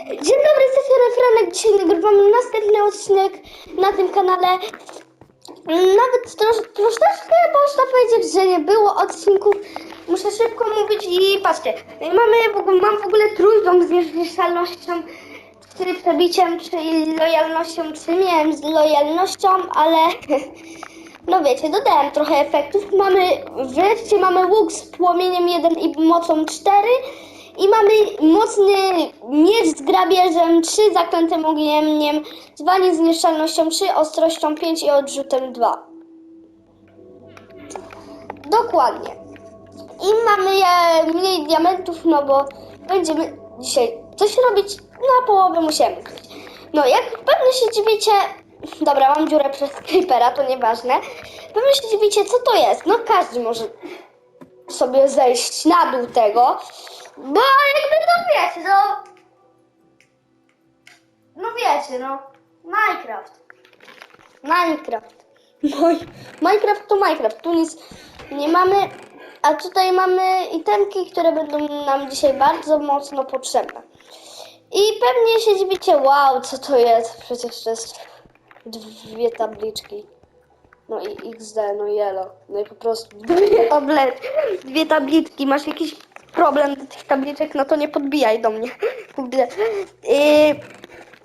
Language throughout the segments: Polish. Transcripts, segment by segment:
Dzień dobry, jesteśmy Refranek. Dzisiaj nagrywamy następny odcinek na tym kanale. Nawet trosz, troszeczkę można powiedzieć, że nie było odcinków. Muszę szybko mówić i patrzcie. Mamy w ogóle, mam w ogóle trójką z niezniszczalnością, czyli przebiciem, czyli lojalnością, czy miałem z lojalnością, ale no wiecie, dodałem trochę efektów. Mamy, wreszcie mamy łuk z płomieniem 1 i mocą 4. I mamy mocny miecz z grabieżem 3, zaklętym ogniem, dzwanie z nieszczalnością 3, ostrością 5 i odrzutem 2. Dokładnie. I mamy e, mniej diamentów, no bo będziemy dzisiaj coś robić, na połowę musiemy. No, jak pewnie się dziwicie, dobra, mam dziurę przez creepera, to nieważne. Pewnie się dziwicie, co to jest. No, każdy może sobie zejść na dół tego, bo jakby to wiecie, no... No wiecie, no. Minecraft. Minecraft. Moj, Minecraft to Minecraft. Tu nic nie mamy, a tutaj mamy itemki, które będą nam dzisiaj bardzo mocno potrzebne. I pewnie się dziwicie, wow, co to jest? Przecież to jest dwie tabliczki. No i XD, no yellow. No i po prostu dwie tablet, dwie tabliczki. Masz jakiś problem do tych tabliczek, no to nie podbijaj do mnie.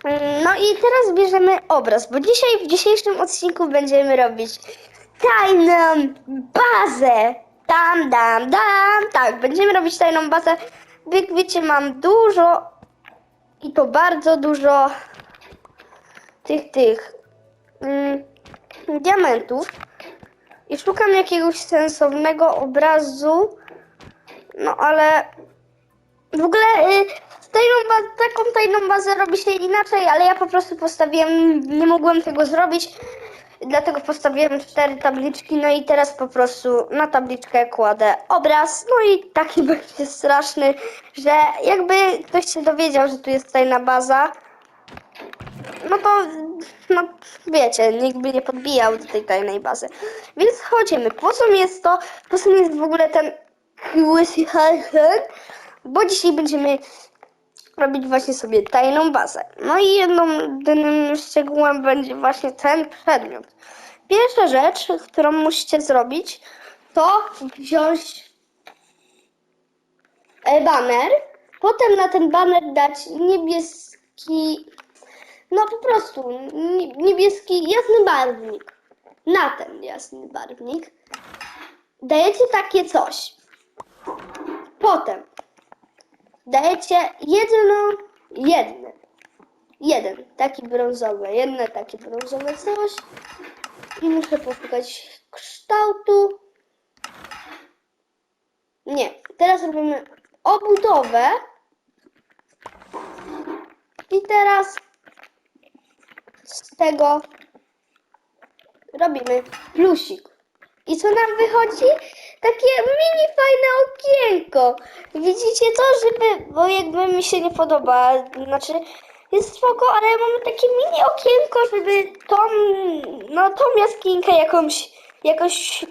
Yy, no i teraz bierzemy obraz, bo dzisiaj w dzisiejszym odcinku będziemy robić tajną bazę. Dam, dam, dam. Tak, będziemy robić tajną bazę. Jak wiecie, mam dużo i to bardzo dużo tych, tych mm, diamentów i szukam jakiegoś sensownego obrazu, no ale w ogóle y, tajną ba- taką tajną bazę robi się inaczej, ale ja po prostu postawiłem, nie mogłem tego zrobić, dlatego postawiłem cztery tabliczki, no i teraz po prostu na tabliczkę kładę obraz, no i taki będzie straszny, że jakby ktoś się dowiedział, że tu jest tajna baza, no to, no wiecie, nikt by nie podbijał do tej tajnej bazy. Więc chodzimy. Po co mi jest to? Po co mi jest w ogóle ten? Bo dzisiaj będziemy robić właśnie sobie tajną bazę. No i jedną jedynym szczegółem będzie właśnie ten przedmiot. Pierwsza rzecz, którą musicie zrobić, to wziąć e, baner, potem na ten baner dać niebieski, no po prostu nie- niebieski, jasny barwnik. Na ten jasny barwnik dajecie takie coś. Potem dajecie jedno, jedne, jeden taki brązowy, jedne takie brązowe coś i muszę poszukać kształtu. Nie, teraz robimy obudowę i teraz z tego robimy plusik. I co nam wychodzi? Takie mini fajne okienko. Widzicie to, żeby, bo jakby mi się nie podoba, znaczy jest spoko, ale mamy takie mini okienko, żeby tą, no tą jaskinkę jakąś, jakoś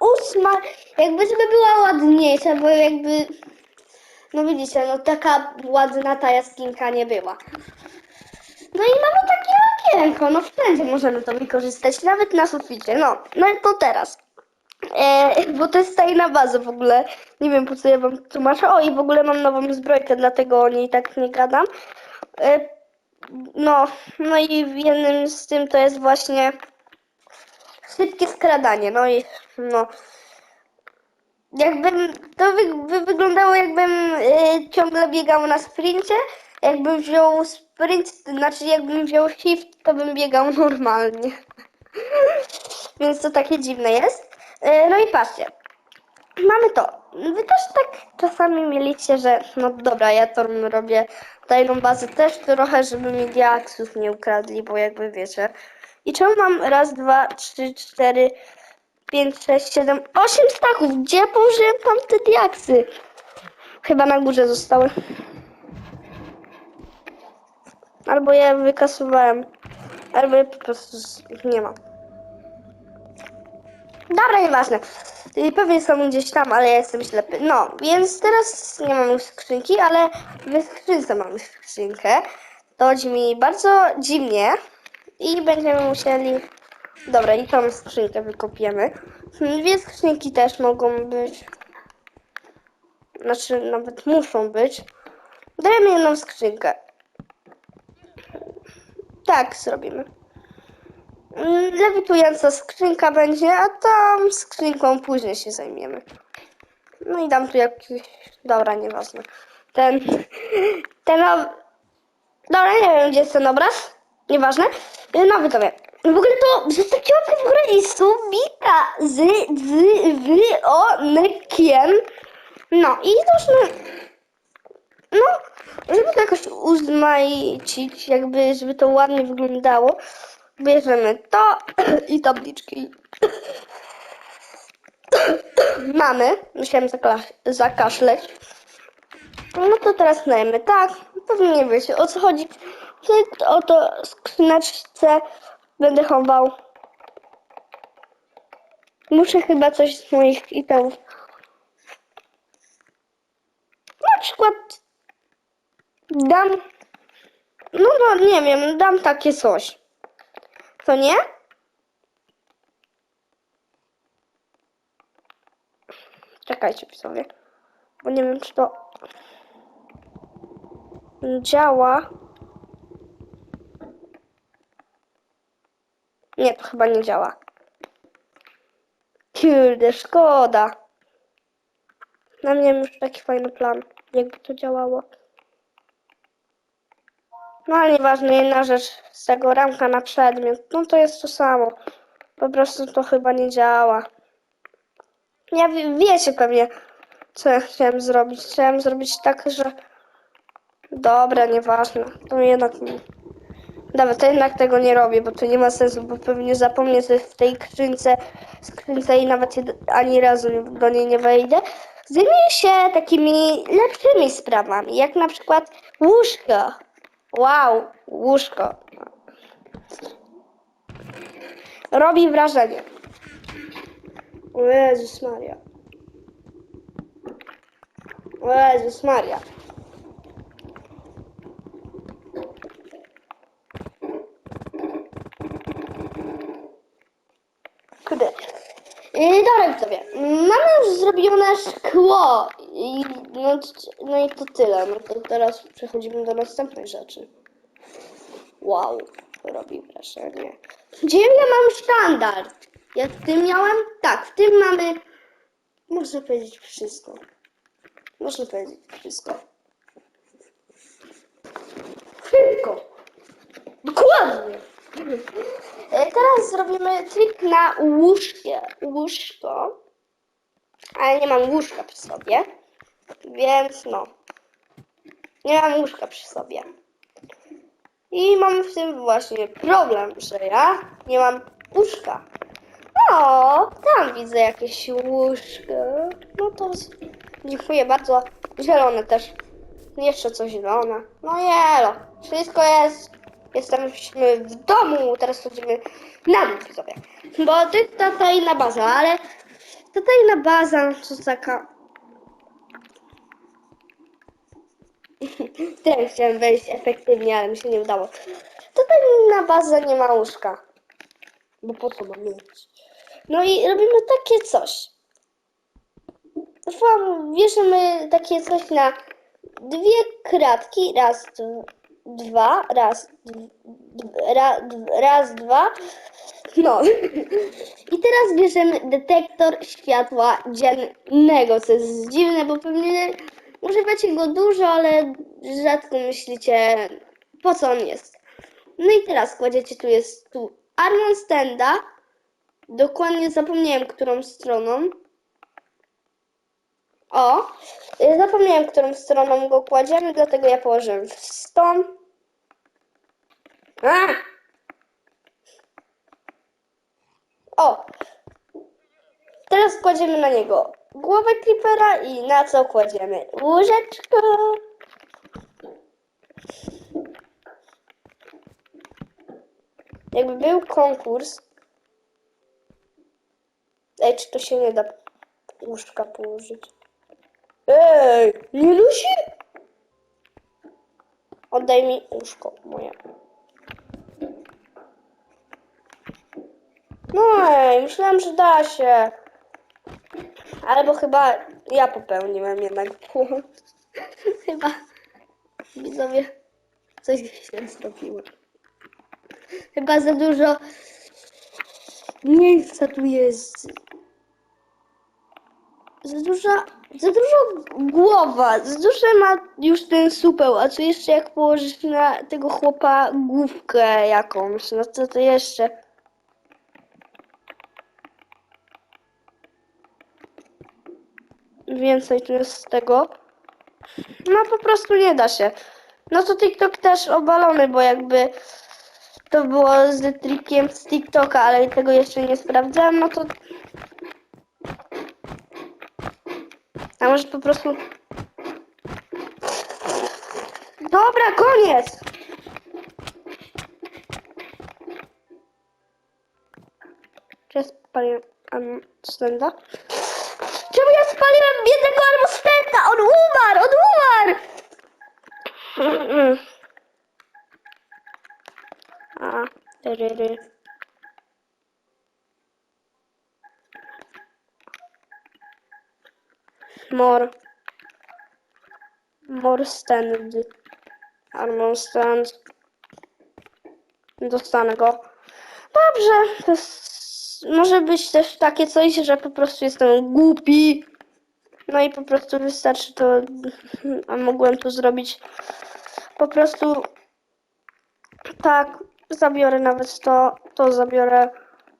ósma, jakby żeby była ładniejsza, bo jakby, no widzicie, no taka ładna ta jaskinka nie była. No i mamy takie okienko, no wszędzie możemy to wykorzystać, nawet na suficie, no, no i to teraz. E, bo to jest tajna baza w ogóle. Nie wiem po co ja wam tłumaczę. O i w ogóle mam nową zbrojkę, dlatego o niej tak nie gadam. E, no, no i jednym z tym to jest właśnie szybkie skradanie. No i no. Jakbym to wy, by wyglądało jakbym e, ciągle biegał na sprincie. Jakbym wziął sprint, znaczy jakbym wziął shift, to bym biegał normalnie. Więc to takie dziwne jest. E, No i patrzcie. Mamy to. Wy też tak czasami mieliście, że no dobra, ja to robię tajną bazę też trochę, żeby mi diaksów nie ukradli, bo jakby wiecie. I czemu mam raz, dwa, trzy, cztery, pięć, sześć, siedem, osiem staków? Gdzie położyłem tam te diaksy? Chyba na górze zostały. Albo ja wykasowałem, albo ja po prostu nie mam. Dobra, nieważne. Pewnie są gdzieś tam, ale ja jestem ślepy. No, więc teraz nie mamy skrzynki, ale w skrzynce mamy skrzynkę. To brzmi bardzo dziwnie i będziemy musieli... Dobra, i tą skrzynkę wykopiemy. Hmm, Dwie skrzynki też mogą być. Znaczy, nawet muszą być. Dajemy jedną skrzynkę. Tak, zrobimy. Mm, Lewitująca skrzynka będzie, a tam skrzynką później się zajmiemy. No i dam tu jakiś... Dobra, nieważne. Ten... Ten... ob- Dobra, nie wiem, gdzie jest ten obraz. Nieważne. No, widzowie. W ogóle to zostawcie łapkę w górę i subika z, z, z, o, nekiem. No i zacznę... No, żeby to jakoś uzmaicić, jakby, żeby to ładnie wyglądało, bierzemy to i tabliczki. Mamy, musiałem zakaszleć. No to teraz dajemy tak, pewnie nie wiecie o co chodzi. W oto skrzyneczce będę chował. Muszę chyba coś z moich itemów. Na przykład dam. No, no nie wiem, dam takie coś. To nie? Czekajcie sobie. Bo nie wiem, czy to działa. Nie, to chyba nie działa. Kurde, szkoda. Na mnie już taki fajny plan, jakby to działało. No ale nieważne, jedna rzecz z tego ramka na przedmiot, no to jest to samo. Po prostu to chyba nie działa. Ja wie, wiecie pewnie, co ja chciałem zrobić. Chciałem zrobić tak, że... Dobra, nieważne. To jednak... nie- Dobra, to jednak tego nie robię, bo to nie ma sensu, bo pewnie zapomnę sobie w tej skrzynce, skrzynce i nawet ani razu do niej nie wejdę. Zajmuję się takimi lepszymi sprawami, jak na przykład łóżko. Wow, łóżko. Robi wrażenie. O Jezus Maria. O Jezus Maria. Kurde. I dobra widzowie, mamy już zrobione szkło i no, no i to tyle. No to teraz przechodzimy do następnej rzeczy. Wow, robi wrażenie. Gdzie ja mam standard? Ja w tym miałem? Tak, w tym mamy, można powiedzieć wszystko. Można powiedzieć wszystko. Wszystko. Dokładnie. E, Teraz zrobimy trik na łóżkie. Łóżko. Ale nie mam łóżka przy sobie. Więc no. Nie mam łóżka przy sobie. I mam w tym właśnie problem, że ja nie mam łóżka. O, tam widzę jakieś łóżko. No to dziękuję bardzo. Zielone też. Jeszcze coś zielone. No jelo. Wszystko jest. Jesteśmy w domu. Teraz chodzimy na dół sobie. Bo to jest ta tajna baza, ale ta tajna baza to taka... Też chciałem wejść efektywnie, ale mi się nie udało. Ta tajna baza nie ma łóżka. Bo po co mam mieć? No i robimy takie coś. Wam bierzemy takie coś na dwie kratki. Raz, dwa, raz, ra, raz, dwa. No. I teraz bierzemy detektor światła dziennego, co jest dziwne, bo pewnie używacie go dużo, ale rzadko myślicie, po co on jest. No i teraz kładziecie, tu jest tu Armon Stenda. Dokładnie zapomniałem, którą stroną. O, y, zapomniałem, którą stroną go kładziemy, dlatego ja położyłem w stąd. A! O! Teraz kładziemy na niego głowę creepera i na co kładziemy łóżeczko. Jakby był konkurs. Ej, czy to się nie da łóżka położyć? Ej, się? Oddaj mi łóżko moje. No ej, myślałem, że da się. Albo chyba ja popełniłem jednak błąd. chyba widzowie coś źle zrobiłem. Chyba za dużo miejsca tu jest. Za duża, za dużo głowa, za duże ma już ten supeł, a co jeszcze jak położysz na tego chłopa główkę jakąś, no co to jeszcze? Więcej tu jest z tego. No po prostu nie da się. No to TikTok też obalony, bo jakby to było z trikiem z TikToka, ale tego jeszcze nie sprawdzałem, no to A może po prostu... Dobra, koniec! Czy spaliłem Amstenda? Czemu ja spaliłem biednego Amstenda? On umarł! On umarł! A, ryry. More. More stand. Armor stand. Dostanę go. Dobrze. To jest, może być też takie coś, że po prostu jestem głupi. No i po prostu wystarczy to, a mogłem to zrobić po prostu tak, zabiorę nawet to, to zabiorę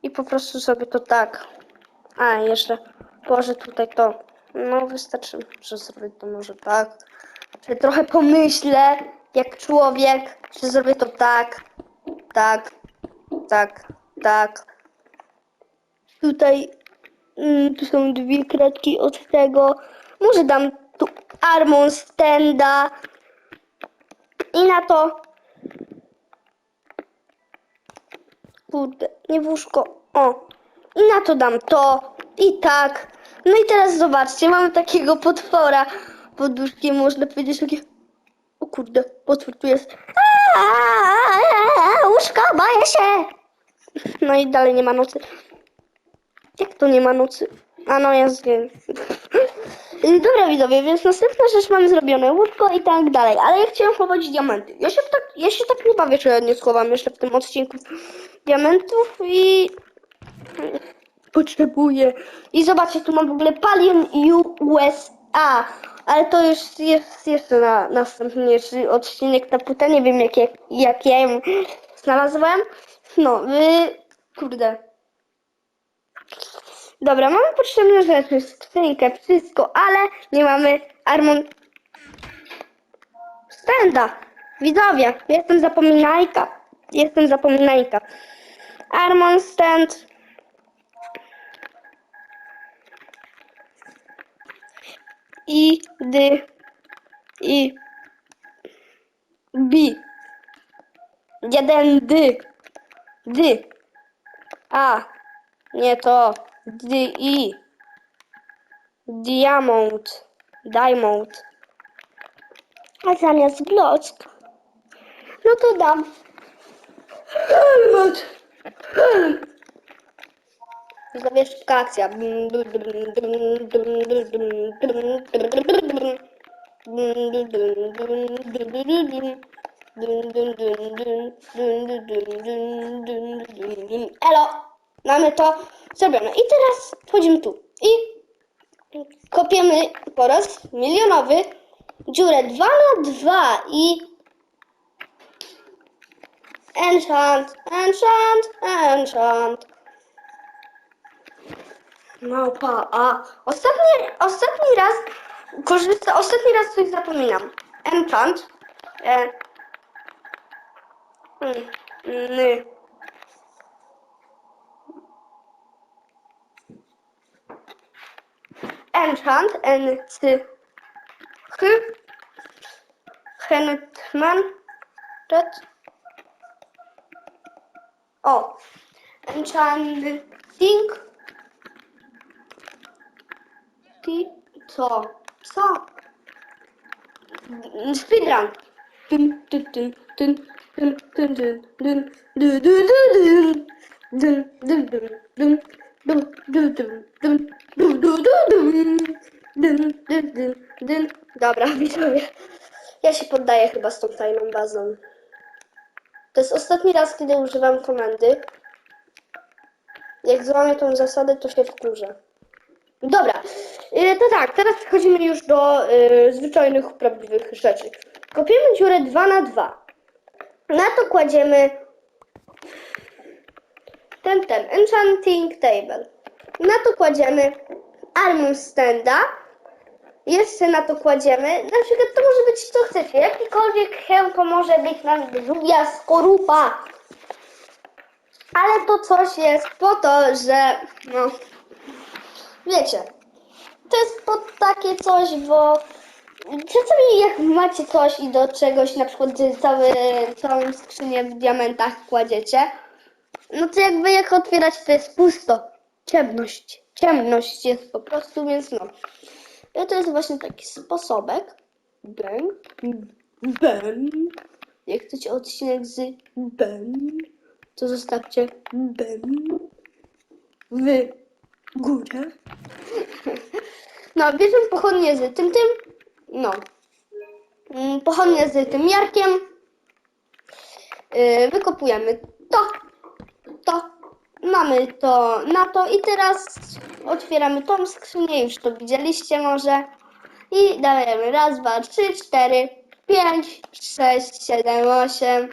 i po prostu sobie to tak. A, jeszcze położę tutaj to. No wystarczy, że zrobię to może tak. Czy trochę pomyślę, jak człowiek, że zrobię to tak, tak, tak, tak. Tutaj, tu są dwie kratki od tego. Może dam tu armą stenda. I na to. Kurde, nie łóżko. O. I na to dam to. I tak. No i teraz zobaczcie, mamy takiego potwora pod łóżkiem, można powiedzieć takie... O kurde, potwór tu jest. Aaaa, Łóżko, boję się! No i dalej nie ma nocy. Jak to nie ma nocy? A no dzień. Y, Dobra widzowie, więc następna rzecz mamy zrobione, łóżko i tak dalej, ale ja chciałem chować diamenty. Ja się tak, ja się tak nie bawię, czy ja nie schowam jeszcze w tym odcinku diamentów i potrzebuję. I zobaczcie, tu mam w ogóle Palion USA, ale to już jest jeszcze na następny odcinek na płytę, nie wiem jak, jak, jak ja ją znalazłem. No, y, kurde. Dobra, mamy potrzebne rzeczy, skrzynkę, wszystko, ale nie mamy Armon Stenda. Widzowie, jestem zapominajka. Jestem zapominajka. Armon Stand. I, D, I, B. Jeden D. D. A. Nie to. D, I. Diamond. Diamond. A zamiast block. No to dam. Widzowie, szybka akcja. Elo, mamy to zrobione. I teraz wchodzimy tu. I kopiemy po raz milionowy dziurę 2 na 2 i enchant, enchant, enchant. Małpa, a ostatni, ostatni raz korzysta, ostatni raz coś zapominam. Enchant. E, ny. Enchant, n, c, h, Henchman, tet. O, enchanting co? Co? Speedrun. Dun, dun, dun, dun, dun, dun, dun, dun, dun, dun, dun, dun. Dun, dun, Dobra, widzowie. Ja się poddaję chyba z tą tajną bazą. To jest ostatni raz, kiedy używam komendy. Jak złamię tą zasadę, to się wkurzę. Dobra, y, to tak, teraz przechodzimy już do y, zwyczajnych, prawdziwych rzeczy. Kopiemy dziurę 2 na 2 Na to kładziemy ten, ten, enchanting table. Na to kładziemy armor standa. Jeszcze na to kładziemy, na przykład to może być co chcecie, jakikolwiek hełm może być nawet żółwia skorupa. Ale to coś jest po to, że no, wiecie, to jest po takie coś, bo czasami jak macie coś i do czegoś, na przykład cały, całą skrzynię w diamentach kładziecie, no to jakby jak otwierać to jest pusto. Ciemność. Ciemność jest po prostu, więc no. I to jest właśnie taki sposobek. Ben. Ben. Jak chcecie odcinek z Ben, to zostawcie Ben w górę. No, bierzemy pochodnie z tym, tym. No. Mm, Pochodnie z tym jarkiem. Yy, wykopujemy to, to, mamy to na to i teraz otwieramy tą skrzynię, już to widzieliście może i dajemy raz, dwa, trzy, cztery, pięć, sześć, siedem, osiem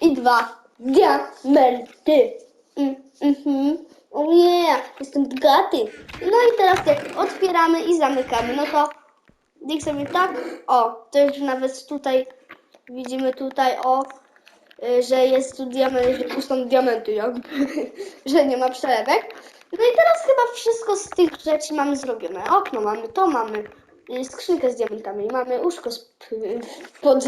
i dwa diamenty. Mm, mhm. O nie, jestem bogaty. No i teraz jak otwieramy i zamykamy, no to jak sobie tak, o, to już nawet tutaj widzimy tutaj, o, że jest tu diament, że tu są diamenty, jakby, że nie ma przelewek. No i teraz chyba wszystko z tych rzeczy mamy zrobione. Okno mamy, to mamy, y, skrzynkę z diamentami, mamy łóżko pod,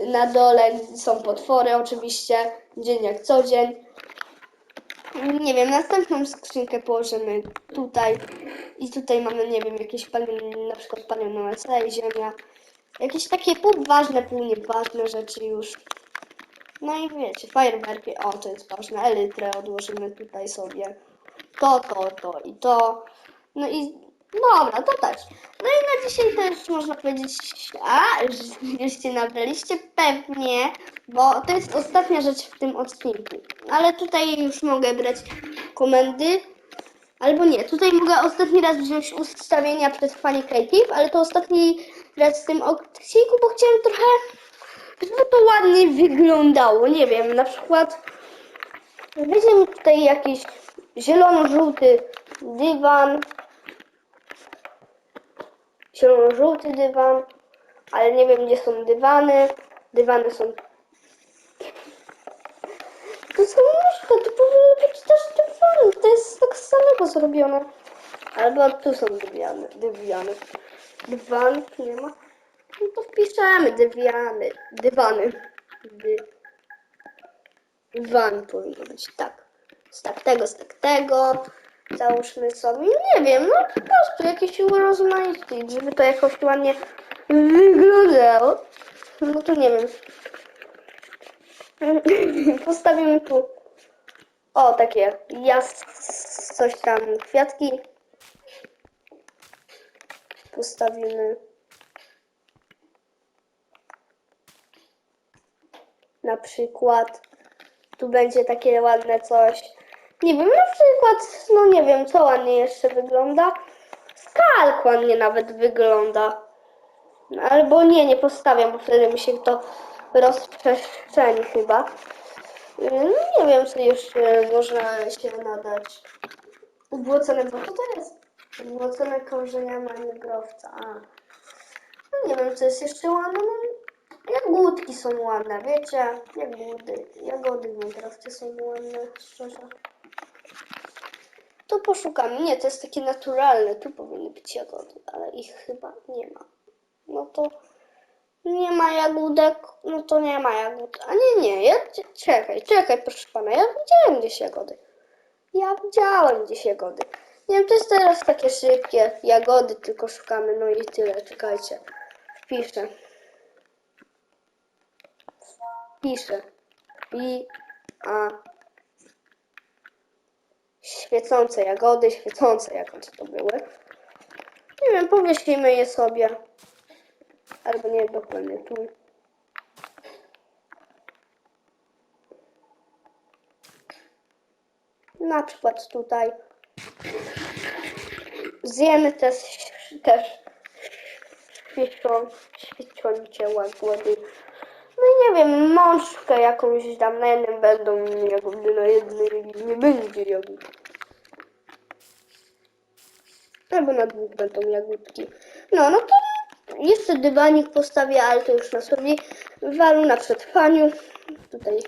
na dole, są potwory oczywiście, dzień jak co dzień. Nie wiem, następną skrzynkę położymy tutaj i tutaj mamy, nie wiem, jakieś paliono, na przykład palioną SE i ziemia. Jakieś takie pół ważne, pół nieważne rzeczy już. No i wiecie, fajerwerki, o to jest ważne, elytrę odłożymy tutaj sobie. To, to, to i to. No i dobra, to też. No i na dzisiaj już można powiedzieć, a, już nabraliście pewnie, bo to jest ostatnia rzecz w tym odcinku. Ale tutaj już mogę brać komendy. Albo nie, tutaj mogę ostatni raz wziąć ustawienia przetrwanie creative, ale to ostatni raz w tym odcinku, bo chciałem trochę, żeby to ładnie wyglądało. Nie wiem, na przykład weźmy mi tutaj jakiś zielono-żółty dywan. Zielono-żółty dywan, ale nie wiem gdzie są dywany. Dywany są to są łóżka, to powinny być też dywany. To jest tak samego zrobione. Albo tu są dywiany. dywiany. Dywan nie ma. No to wpiszemy dywiany. Dywany. Dy... Dywan powinno być tak. Z tak tego, z tak tego. Załóżmy sobie, nie wiem, no po prostu jakieś urozmaicić, żeby to jakoś ładnie wyglądało. No to nie wiem. Postawimy tu o takie jas coś tam kwiatki. Postawimy na przykład tu będzie takie ładne coś. Nie wiem, na przykład, no nie wiem, co ładnie jeszcze wygląda. Skalk ładnie nawet wygląda. Albo nie, nie postawiam, bo wtedy mi się to rozprzestrzeni chyba. No nie wiem, co jeszcze można się nadać. Ubłocone, bo to jest? Ubłocone korzenia mangrowca. A. No nie wiem, co jest jeszcze ładne. Jagódki są ładne, wiecie? Jagody. Jagody w Minecrafcie są ładne, szczerze. Tu poszukamy. Nie, to jest takie naturalne. Tu powinny być jagody, ale ich chyba nie ma. No to nie ma jagódek, no to nie ma jagód. A nie, nie, ja, czekaj, czekaj, proszę pana, ja widziałem gdzieś jagody. Ja widziałem gdzieś jagody. Nie wiem, to jest teraz takie szybkie. Jagody tylko szukamy, no i tyle. Czekajcie. Wpiszę. Piszę. I a świecące jagody, świecące jagody to były. Nie wiem, powiesimy je sobie. Albo nie, dokładnie tu. Na przykład tutaj. Zjemy też, też świeczonicie łagodzi. Nie wiem, mączkę jakąś dam. Na jednym będą jagody, na jednym nie będzie jagód. Albo na dwóch będą jagódki. No, no to jeszcze dywanik postawię, ale to już na sobie walu na przetrwaniu. Tutaj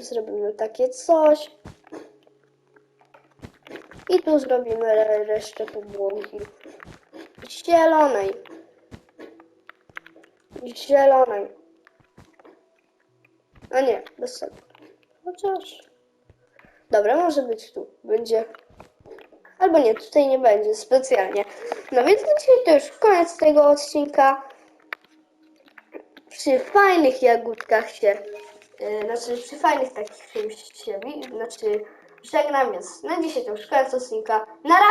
zrobimy takie coś. I tu zrobimy re- resztę podłogi zielonej. Zielonej. A nie, bez tego. Chociaż. Dobra, może być tu. Będzie. Albo nie, tutaj nie będzie specjalnie. No więc na dzisiaj to już koniec tego odcinka. Przy fajnych jagódkach się. Yy, znaczy, przy fajnych takich czymś się. Znaczy, żegnam, więc na dzisiaj to już koniec odcinka. Na razie.